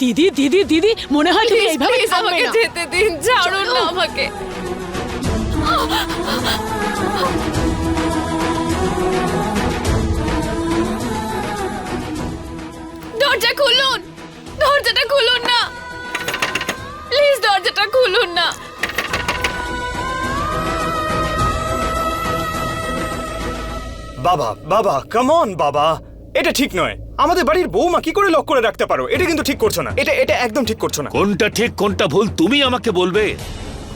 দিদি দিদি দিদি মনে হয় তুমি এইভাবে আমাকে যেতে দিন ছাড়ুন না আমাকে। দরজা খুলুন দরজাটা খুলুন না। প্লিজ দরজাটা খুলুন না। বাবা বাবা কামন বাবা। এটা ঠিক নয়। আমাদের বাড়ির বৌমা কি করে লক করে রাখতে পারো? এটা কিন্তু ঠিক করছ না। এটা এটা একদম ঠিক করছ না। কোনটা ঠিক কোনটা ভুল তুমি আমাকে বলবে?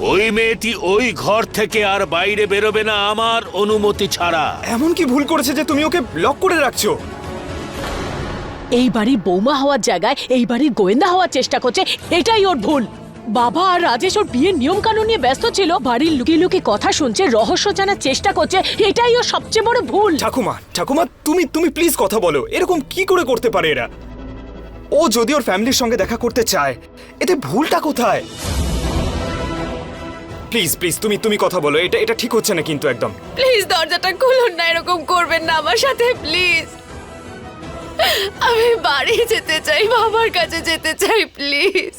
ওই মেয়েটি ওই ঘর থেকে আর বাইরে বেরোবে না আমার অনুমতি ছাড়া। এমন কি ভুল করেছে যে তুমি ওকে লক করে রাখছো? এই বাড়ির বৌমা হওয়ার জায়গায় এই বাড়ির গোয়েন্দা হওয়ার চেষ্টা করছে এটাই ওর ভুল। বাবা আর রাজেশ ওর বিয়ের নিয়ম কানুন নিয়ে ব্যস্ত ছিল। বাড়ির লুকিয়ে লুকিয়ে কথা শুনছে রহস্য জানার চেষ্টা করছে। এটাই ওর সবচেয়ে বড় ভুল। ঠাকুমা ঠাকুমা তুমি তুমি প্লিজ কথা বলো। এরকম কি করে করতে পারে এরা? ও যদি ওর ফ্যামিলির সঙ্গে দেখা করতে চায় এতে ভুলটা কোথায়? প্লিজ প্লিজ তুমি তুমি কথা বলো। এটা এটা ঠিক হচ্ছে না কিন্তু একদম। প্লিজ দরজাটা খুলুন না এরকম করবেন না আমার সাথে প্লিজ আমি বাড়ি যেতে চাই বাবার কাছে যেতে চাই প্লিজ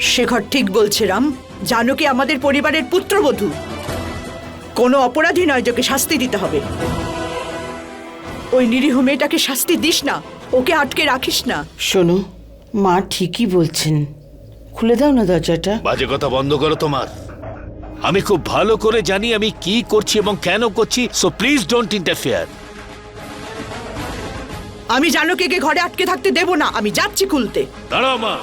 শেখর ঠিক বলছে রাম। জানকী আমাদের পরিবারের পুত্রবধূ? কোনো অপরাধী নয় যোকে শাস্তি দিতে হবে। ওই নিরীহ মেয়েটাকে শাস্তি দিস না। ওকে আটকে রাখিস না। শোনো মা ঠিকই বলছেন। খুলে দাও না দরজাটা। বাজে কথা বন্ধ করো তোমার। আমি খুব ভালো করে জানি আমি কি করছি এবং কেন করছি সো প্লিজ ডোন্ট ইন্টারফেয়ার আমি জানকীকে ঘরে আটকে থাকতে দেব না। আমি যাচ্ছি খুলতে। দাঁড়াও মা।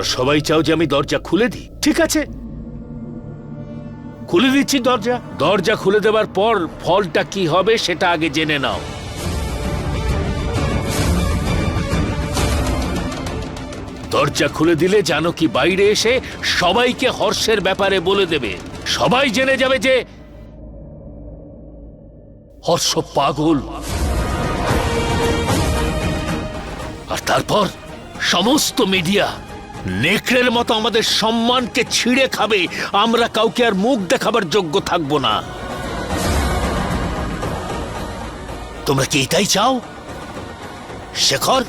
তোমরা সবাই চাও যে আমি দরজা খুলে দিই। ঠিক আছে? খুলে দিচ্ছি দরজা। দরজা খুলে দেওয়ার পর ফলটা কি হবে সেটা আগে জেনে নাও। দরজা খুলে দিলে জানো কি বাইরে এসে সবাইকে হর্ষের ব্যাপারে বলে দেবে। সবাই জেনে যাবে যে হর্ষ পাগল। আর তারপর সমস্ত মিডিয়া নেকড়ের মতো আমাদের সম্মানকে ছিঁড়ে খাবে। আমরা কাউকে আর মুখ দেখাবার যোগ্য থাকব না। তোমরা কি এটাই চাও? শেখর?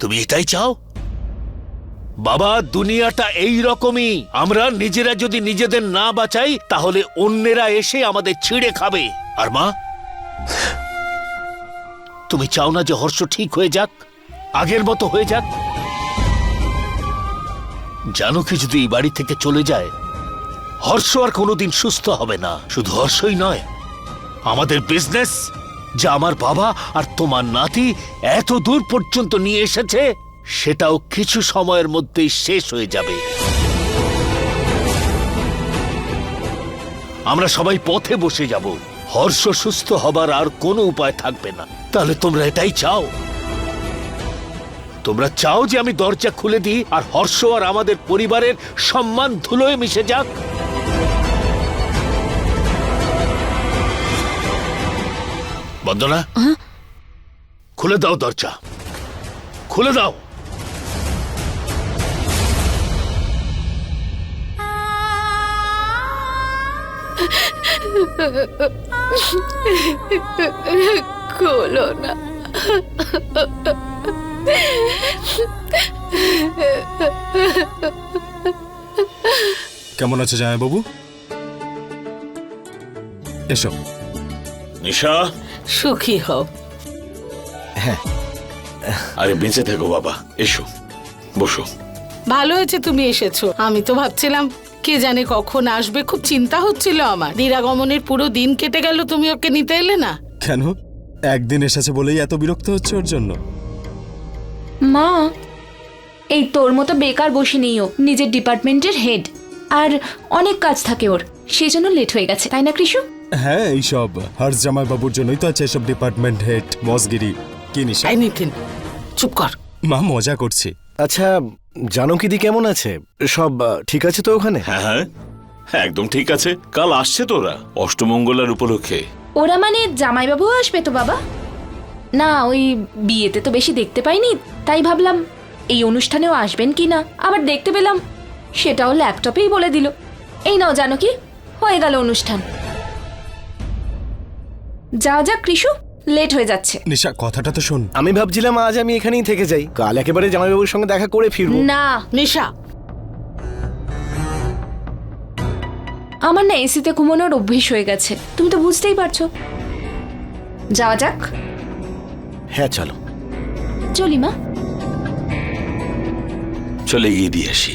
তুমি এটাই চাও? বাবা, দুনিয়াটা এই রকমই। আমরা নিজেরা যদি নিজেদের না বাঁচাই, তাহলে অন্যেরা এসে আমাদের ছিঁড়ে খাবে। আর মা? তুমি চাও না যে হর্ষ ঠিক হয়ে যাক? আগের মতো হয়ে যাক? জানো কি যদি এই বাড়ি থেকে চলে যায়, হর্ষ আর কোনোদিন সুস্থ হবে না। শুধু হর্ষই নয়, আমাদের বিজনেস যা আমার বাবা আর তোমার নাতি এত দূর পর্যন্ত নিয়ে এসেছে, সেটাও কিছু সময়ের মধ্যেই শেষ হয়ে যাবে। আমরা সবাই পথে বসে যাব। হর্ষ সুস্থ হবার আর কোনো উপায় থাকবে না। তাহলে তোমরা এটাই চাও। তোমরা চাও যে আমি দরজা খুলে দিই আর হর্ষ আর আমাদের পরিবারের সম্মান ধুলোয় মিশে যাক? বন্দনা খুলে দাও দরজা। খুলে দাও। খোলো না। কেমন আছে জামাইবাবু? এসো। নিশা? সুখী হও। আরে বেঁচে থেকো বাবা এসো বসো। ভালো হয়েছে তুমি এসেছ আমি তো ভাবছিলাম কে জানে কখন আসবে খুব চিন্তা হচ্ছিল আমার। দিরাগমনের পুরো দিন কেটে গেল তুমি ওকে নিতে এলে না? কেন? একদিন এসেছে বলেই এত বিরক্ত হচ্ছে ওর জন্য। মা এই তোর মতো বেকার বসে নেই ও নিজের ডিপার্টমেন্টের হেড। আর অনেক কাজ থাকে ওর সেই জন্য লেট হয়ে গেছে তাই না কৃষু? হ্যাঁ এইসব। হর্ষ জামাইবাবুর জন্যই তো আছে এসব ডিপার্টমেন্ট হেড মসগিরি। কি নিশা? নিতিন চুপ কর। মা মজা করছি। আচ্ছা জানকিদি কেমন আছে? সব ঠিক আছে তো ওখানে? হ্যাঁ হ্যাঁ। হ্যাঁ, একদম ঠিক আছে। কাল আসছে তোরা অষ্টমঙ্গলার উপলক্ষে। ওরা মানে জামাইবাবুও আসবে তো বাবা? না ওই বিয়েতে তো বেশি দেখতে পাইনি তাই ভাবলাম এই অনুষ্ঠানেও আসবেন কি না? আবার দেখতে পেলাম সেটাও ল্যাপটপেই বলে দিল। এই নাও জানো কি হয়ে গেল অনুষ্ঠান। যা যা কৃষু। লেট হয়ে যাচ্ছে। নিশা কথাটা তো শোন। আমি ভাবছিলাম আজ আমি এখানেই থেকে যাই। কাল একেবারে জামাইবাবুর সঙ্গে দেখা করে ফিরবো। না নিশা। আমার না এসিতে ঘুমানোর অভ্যেস হয়ে গেছে। তুমি তো বুঝতেই পারছ। যাওয়া যাক। হ্যাঁ চলো। চলি মা। চলে গিয়ে দিয়ে আসি।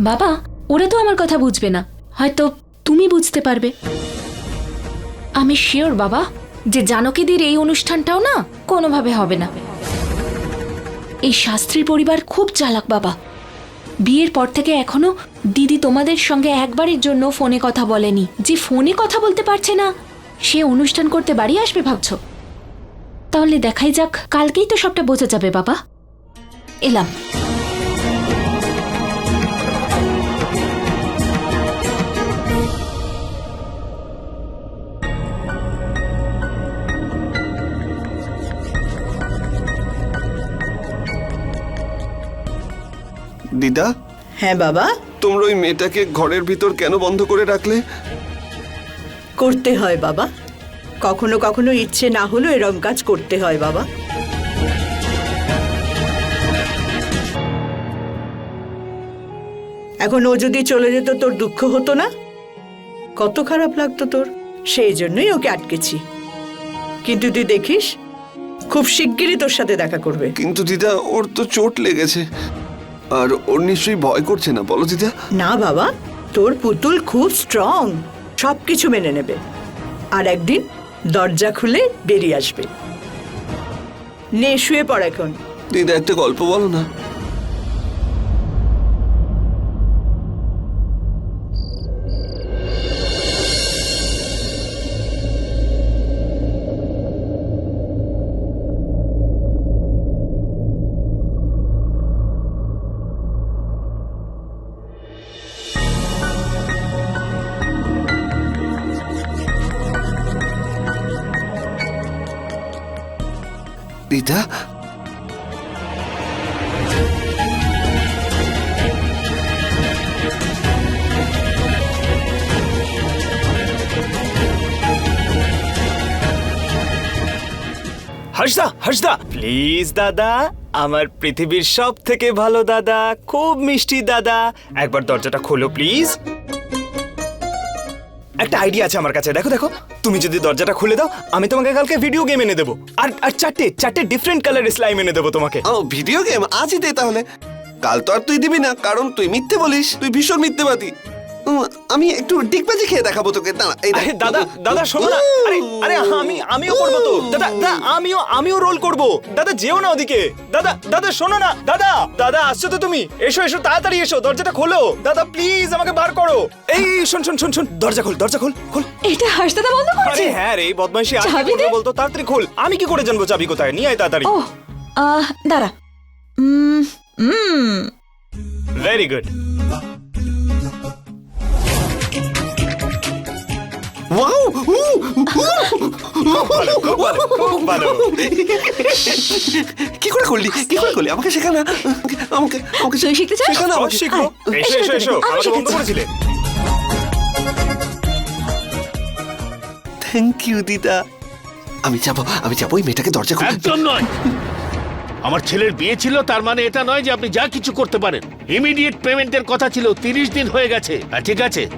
বাবা ওরা তো আমার কথা বুঝবে না। হয়তো তুমি বুঝতে পারবে। আমি শিওর, বাবা, যে জানকীদের এই অনুষ্ঠানটাও না কোনোভাবে হবে না। এই শাস্ত্রী পরিবার খুব চালাক, বাবা। বিয়ের পর থেকে এখনও দিদি তোমাদের সঙ্গে একবারের জন্য ফোনে কথা বলেনি। যে ফোনে কথা বলতে পারছে না, সে অনুষ্ঠান করতে বাড়ি আসবে ভাবছ? তাহলে দেখাই যাক, কালকেই তো সবটা বোঝা যাবে, বাবা। এলাম। দিদা? হ্যাঁ বাবা। তোমরা ওই মেয়েটাকে ঘরের ভিতর কেন বন্ধ করে রাখলে? করতে হয় বাবা। কখনো কখনো ইচ্ছে না হলেও এরম কাজ করতে হয় বাবা। এখন ও যদি চলে যেত তোর দুঃখ হতো না? কত খারাপ লাগতো তোর। সেই জন্যই ওকে আটকেছি। কিন্তু তুই দেখিস খুব শিগগিরই তোর সাথে দেখা করবে। কিন্তু দিদা ওর তো চোট লেগেছে। আর ওর নিশ্চয়ই ভয় করছে না বলো দিদা না বাবা তোর পুতুল খুব স্ট্রং সবকিছু মেনে নেবে। আর একদিন দরজা খুলে বেরিয়ে আসবে। নে শুয়ে পড় এখন। দিদা একটা গল্প বলো না। দিদা হর্ষদা হর্ষদা। প্লিজ দাদা আমার পৃথিবীর সব থেকে ভালো দাদা খুব মিষ্টি দাদা। একবার দরজাটা খোলো প্লিজ। একটা আইডিয়া আছে আমার কাছে। দেখো দেখো। তুমি যদি দরজাটা খুলে দাও, আমি তোমাকে কালকে ভিডিও গেম এনে দেবো। আর আর চারটে চারটে ডিফারেন্ট কালারের স্লাইম এনে দেবো তোমাকে। ও ভিডিও গেম আজই দে তাহলে। কাল তো আর তুই দিবি না, কারণ তুই মিথ্যে বলিস। তুই ভীষণ মিথ্যেবাদী। আমি একটু ডিগবাজি খেয়ে দেখাবো তোকে। দাঁড়া এই আরে দাদা দাদা শোনো না। আরে আরে আমি আমিও করব তো। দাদা দাদা আমিও আমিও রোল করব। দাদা যেও না ওদিকে। দাদা দাদা শোনো না। দাদা দাদা আসছো তো তুমি। এসো এসো তাড়াতাড়ি এসো। দরজাটা খোলো। দাদা প্লিজ আমাকে বার করো। এই শোন শোন শোন শোন। দরজা খোল দরজা খোল খোল। এটা হাসদাদা বন্ধ আরে হ্যাঁ রে বদমাইশি আর কি করবে বলতো? তাড়াতাড়ি খোল। আমি কি করে জানব চাবি কোথায়? নিয়ে আয় তাড়াতাড়ি। ও দাঁড়া। উম, উম, ভেরি গুড খুব কি করে করলি? কি করে করলি? আমাকে শেখা না। আমাকে আমাকে শিখতে চাস? শেখা না আমাকে। শিখব। আয়, এসো এসো এসো। আমি আমাকে বন্ধ করেছিলে। থ্যাংক ইউ দিদা। আমি যাব আমি যাব ওই মেয়েটাকে দরজা খুলে। একদম নয়। আমার ছেলের বিয়ে ছিল তার মানে এটা নয় যে আপনি যা কিছু করতে পারেন। ইমিডিয়েট পেমেন্টের কথা ছিল তিরিশ দিন হয়ে গেছে। আর ঠিক আছে।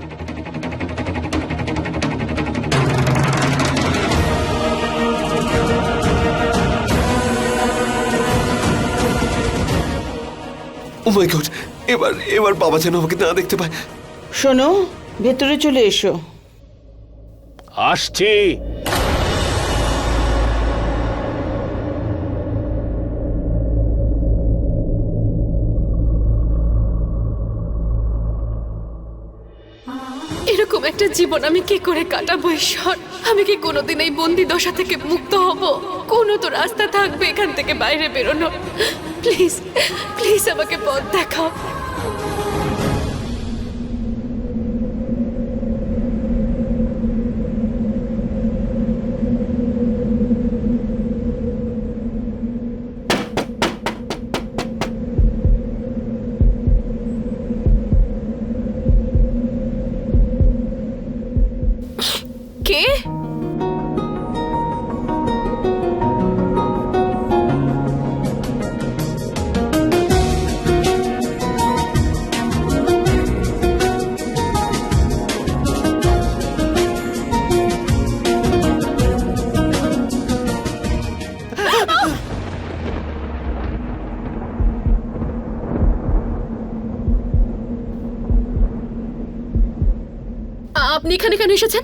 ও মাই গড এবার এবার বাবা যেন আমাকে না দেখতে পায়। শোনো ভেতরে চলে এসো। আসছি। এরকম একটা জীবন আমি কি করে কাটাবো ঈশ্বর? আমি কি কোনোদিন এই বন্দি দশা থেকে মুক্ত হব? কোনো তো রাস্তা থাকবে এখান থেকে বাইরে বেরোনো প্লিজ প্লিজ আমাকে পথ দেখাও এখানে কেন এসেছেন?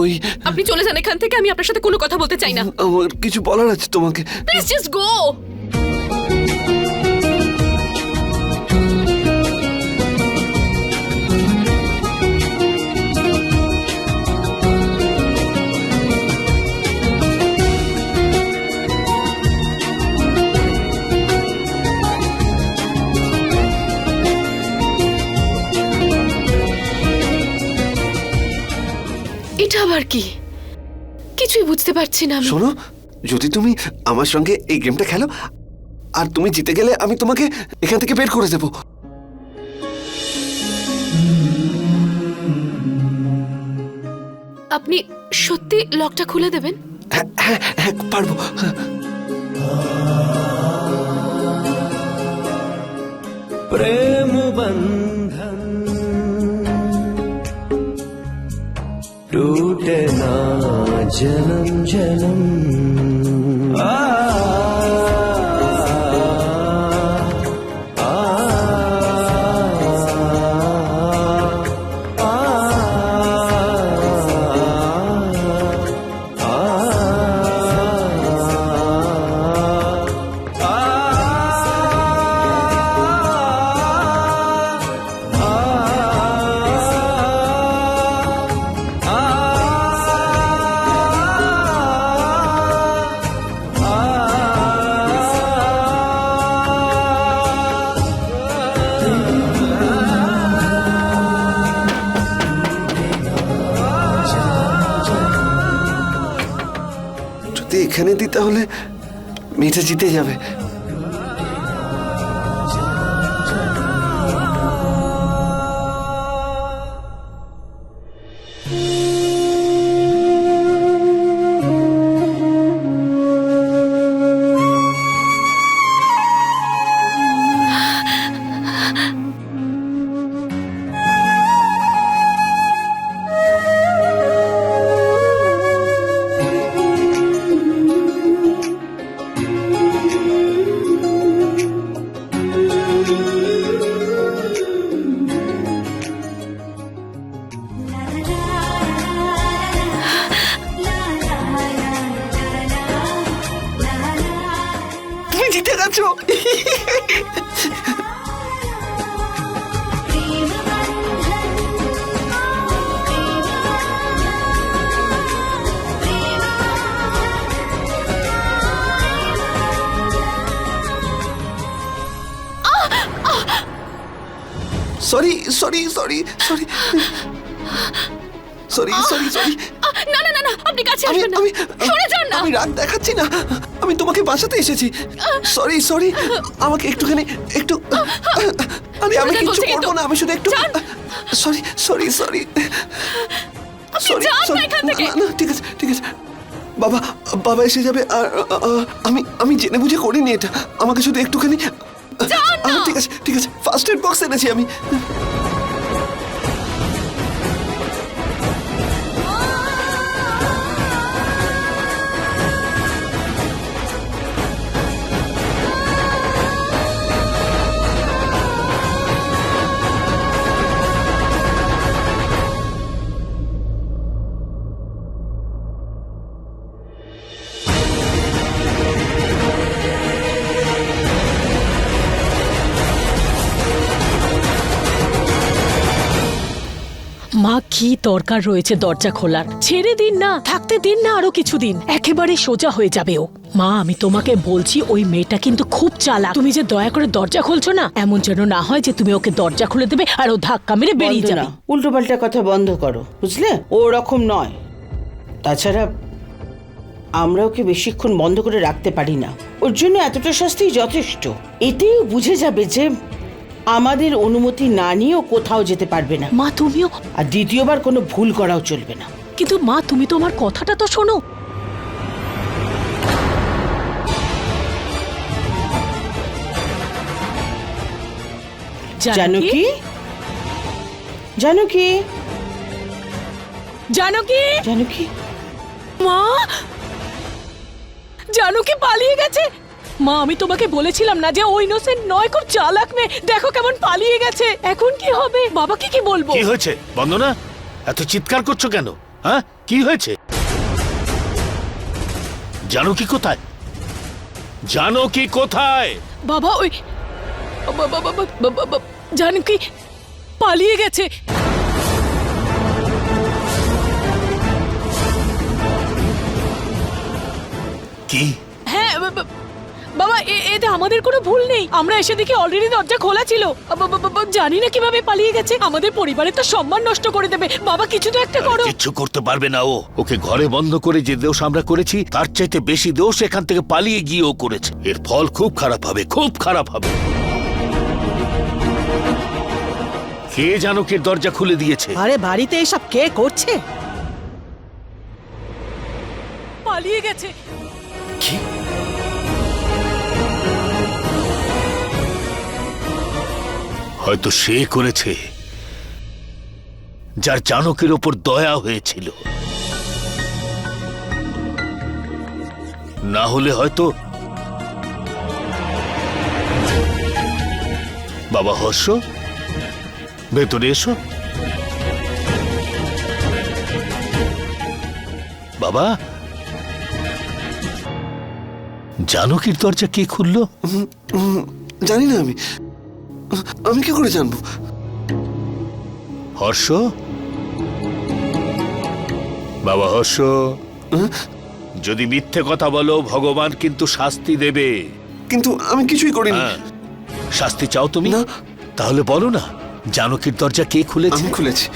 ওই আপনি চলে যান এখান থেকে আমি আপনার সাথে কোনো কথা বলতে চাই না। আমার কিছু বলার আছে তোমাকে। প্লিজ জাস্ট গো এটা আবার কি? কিছুই বুঝতে পারছি না শোনো যদি তুমি আমার সঙ্গে এই গেমটা খেলো আর তুমি জিতে গেলে আমি তোমাকে এখান থেকে বের করে দেবো। আপনি সত্যি লকটা খুলে দেবেন? হ্যাঁ হ্যাঁ হ্যাঁ পারব। প্রেম বন্ধ टूटे ना जन्म जन्म आ, তাহলে মেয়েটা জিতে যাবে। Sorry sorry sorry sorry sorry sorry sorry না না না না আপনি কাছে আমি আসবেন না। আমি সরে যান না। আমি রাগ দেখাচ্ছি না। আমি তোমাকে বাঁচাতে এসেছি। সরি সরি আমাকে একটুখানি একটু আরে আমি যান কিছু করব। না। আমি শুধু একটু। সরি সরি সরি সরি না ঠিক আছে ঠিক আছে। বাবা বাবা এসে যাবে। আর আমি আমি জেনে বুঝে করিনি এটা। আমাকে শুধু একটুখানি ঠিক আছে ঠিক আছে। ফার্স্ট এড বক্স এনেছি আমি। কি দরকার রয়েছে দরজা খোলার? ছেড়ে দিন না থাকতে দিন না আরও কিছুদিন। একেবারে সোজা হয়ে যাবে ও। মা আমি তোমাকে বলছি ওই মেয়েটা কিন্তু খুব চালাক। তুমি যে দয়া করে দরজা খুলছো না এমন যেন না হয় যে তুমি ওকে দরজা খুলে দেবে আর ও ধাক্কা মেরে বেরিয়ে যাবে। উল্টো পাল্টা কথা বন্ধ করো বুঝলে? ও ওরকম নয়। তাছাড়া আমরা ওকে বেশিক্ষণ বন্ধ করে রাখতে পারি না। ওর জন্য এতটা শাস্তি যথেষ্ট। এতেই বুঝে যাবে যে আমাদের অনুমতি না নিয়েও কোথাও যেতে পারবে না। মা তুমিও? আর দ্বিতীয়বার কোনো ভুল করাও চলবে না। কিন্তু মা তুমি তো আমার কথাটা তো শোনো। জানো কি? জানো কি? জানো কি? জানো কি? মা জানো কি পালিয়ে গেছে? মা আমি তোমাকে বলেছিলাম না যে ও ইনোসেন্ট নয় খুব চালাক মেয়ে। দেখো কেমন পালিয়ে গেছে। এখন কি হবে? বাবাকে কি বলব? কি হয়েছে? বন্দনা এত চিৎকার করছ কেন? হ্যাঁ? কি হয়েছে? জানো কি কোথায়? জানো কি কোথায়? বাবা ওই বাবা বাবা বাবা বাবা জানকি পালিয়ে গেছে। কি? হ্যাঁ বাবা এ- এতে আমাদের কোনো ভুল নেই। আমরা এসে দেখি অলরেডি দরজা খোলা ছিল। জানি না কীভাবে পালিয়ে গেছে। আমাদের পরিবারের তো সম্মান নষ্ট করে দেবে। বাবা কিছু তো একটা করো। কিচ্ছু করতে পারবে না ও। ওকে ঘরে বন্ধ করে যে দোষ আমরা করেছি তার চাইতে বেশি দোষ এখান থেকে পালিয়ে গিয়ে ও করেছে। এর ফল খুব খারাপ হবে খুব খারাপ হবে। কে জানকের দরজা খুলে দিয়েছে? আরে বাড়িতে এসব কে করছে? পালিয়ে গেছে। হয়তো সে করেছে যার চাণকের ওপর দয়া হয়েছিল। না হলে হয়তো বাবা হর্ষ, ভেতরে এসো। বাবা জানকীর দরজা কে খুললো? জানি না আমি। আমি কি করে জানব? হর্ষ? বাবা হর্ষ যদি মিথ্যে কথা বলো ভগবান কিন্তু শাস্তি দেবে। কিন্তু আমি কিছুই করি না শাস্তি চাও তুমি? না। তাহলে বলো না জানকীর দরজা কে খুলেছে? খুলেছে খুলেছি।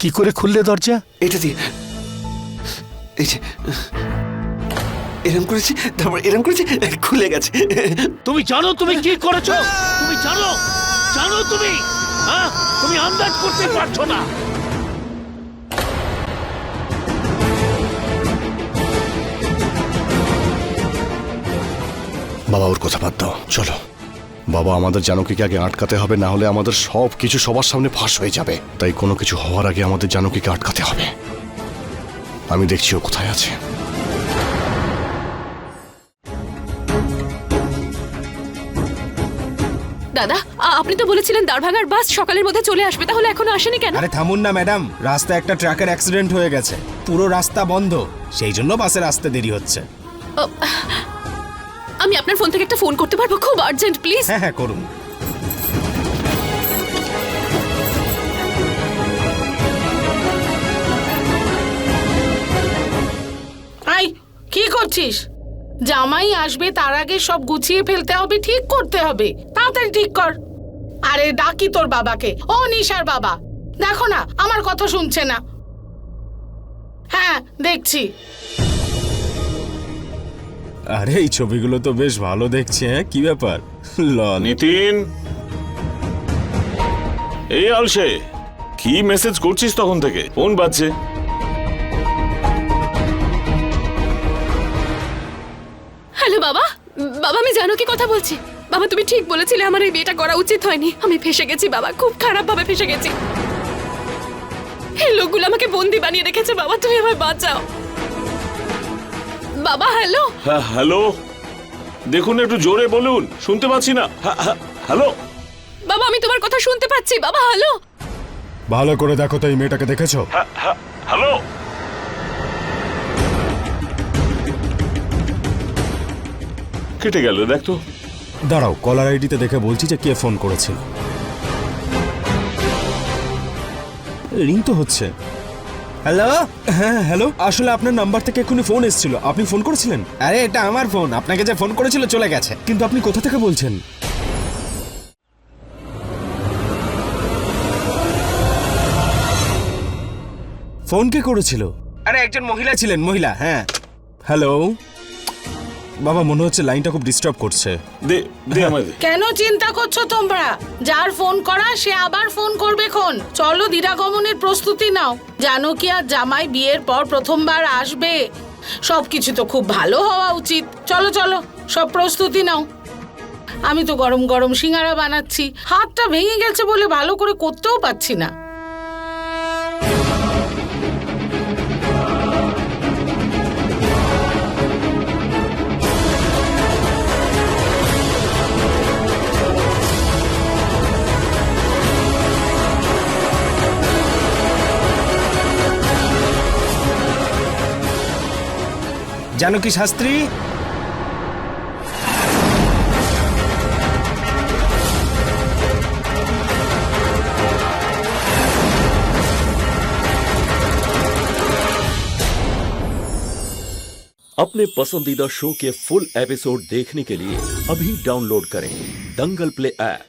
কি করে খুললে দরজা? এটা দিয়ে। এই যে এরম করেছি তারপর এরম করেছি খুলে গেছে। তুমি জানো তুমি কি করেছ? তুমি জানো? জানো তুমি? হ্যাঁ? তুমি আন্দাজ করতে পারছ না। বাবা ওর কথা বাদ দাও। চলো। বাবা আমাদের জানকীকে আগে আটকাতে হবে না হলে আমাদের সব কিছু সবার সামনে ফাঁস হয়ে যাবে। তাই কোনো কিছু হওয়ার আগে আমাদের জানকীকে আটকাতে হবে। আমি দেখছি ও কোথায় আছে। দাদা আপনি তো বলেছিলেন দারভাঙার বাস সকালের মধ্যে চলে আসবে তাহলে এখনও আসেনি কেন? আরে থামুন না ম্যাডাম। রাস্তায় একটা ট্রাকের অ্যাক্সিডেন্ট হয়ে গেছে। পুরো রাস্তা বন্ধ সেই জন্য বাসের আসতে দেরি হচ্ছে। আমি আপনার ফোন থেকে একটা ফোন করতে পারব। খুব আর্জেন্ট প্লিজ হ্যাঁ হ্যাঁ করুন। আই কি করছিস? জামাই আসবে তার আগে সব গুছিয়ে ফেলতে হবে ঠিক করতে হবে। তাড়াতাড়ি ঠিক কর। আরে ডাকি তোর বাবাকে। ও নিশার বাবা। দেখো না আমার কথা শুনছে না। হ্যাঁ দেখছি। আরে এই ছবিগুলো তো বেশ ভালো দেখছে হ্যাঁ? কি ব্যাপার? লল। নিতিন! এই আলসে কি মেসেজ করছিস তখন থেকে? ফোন বাজছে। হ্যালো বাবা? বাবা আমি জানো কি কথা বলছি? বাবা তুমি ঠিক বলেছিলে আমার এই বিয়েটা করা উচিত হয়নি। আমি ফেসে গেছি বাবা। খুব খারাপ ভাবে ফেসে গেছি। এই লোকগুলো আমাকে বন্দি বানিয়ে রেখেছে বাবা। তুমি আমায় বাঁচাও। বাবা হ্যালো? হ্যাঁ হ্যালো? দেখুন একটু জোরে বলুন শুনতে পাচ্ছি না। হ্যাঁ, হ্যাঁ, হ্যালো? বাবা আমি তোমার কথা শুনতে পাচ্ছি বাবা হ্যালো? ভালো করে দেখো তো এই মেয়েটাকে দেখেছ? হ্যাঁ, হ্যাঁ, হ্যালো? কেটে গেল দেখ তো। দাঁড়াও কলার আইডিতে দেখে বলছি যে কে ফোন করেছিল। রিং তো হচ্ছে। হ্যালো হ্যাঁ হ্যালো আসলে আপনার নাম্বার থেকে এক্ষুনি ফোন এসেছিল। আপনি ফোন করেছিলেন? আরে এটা আমার ফোন আপনাকে যে ফোন করেছিল চলে গেছে। কিন্তু আপনি কোথা থেকে বলছেন? ফোন কে করেছিল? আরে একজন মহিলা ছিলেন মহিলা হ্যাঁ। হ্যালো বাবা মনে হচ্ছে লাইনটা খুব ডিস্টার্ব করছে। দে দে আমায় দে। কেন চিন্তা করছ তোমরা? যার ফোন করা সে আবার ফোন করবে খন। চলো দিরাগমনের প্রস্তুতি নাও। জানো কি আর জামাই বিয়ের পর প্রথমবার আসবে? সবকিছু তো খুব ভালো হওয়া উচিত। চলো চলো সব প্রস্তুতি নাও। আমি তো গরম গরম সিঙ্গারা বানাচ্ছি। হাতটা ভেঙে গেছে বলে ভালো করে করতেও পারছি না। जानकी शास्त्री अपने पसंदीदा शो के फुल एपिसोड देखने के लिए अभी डाउनलोड करें दंगल प्ले ऐप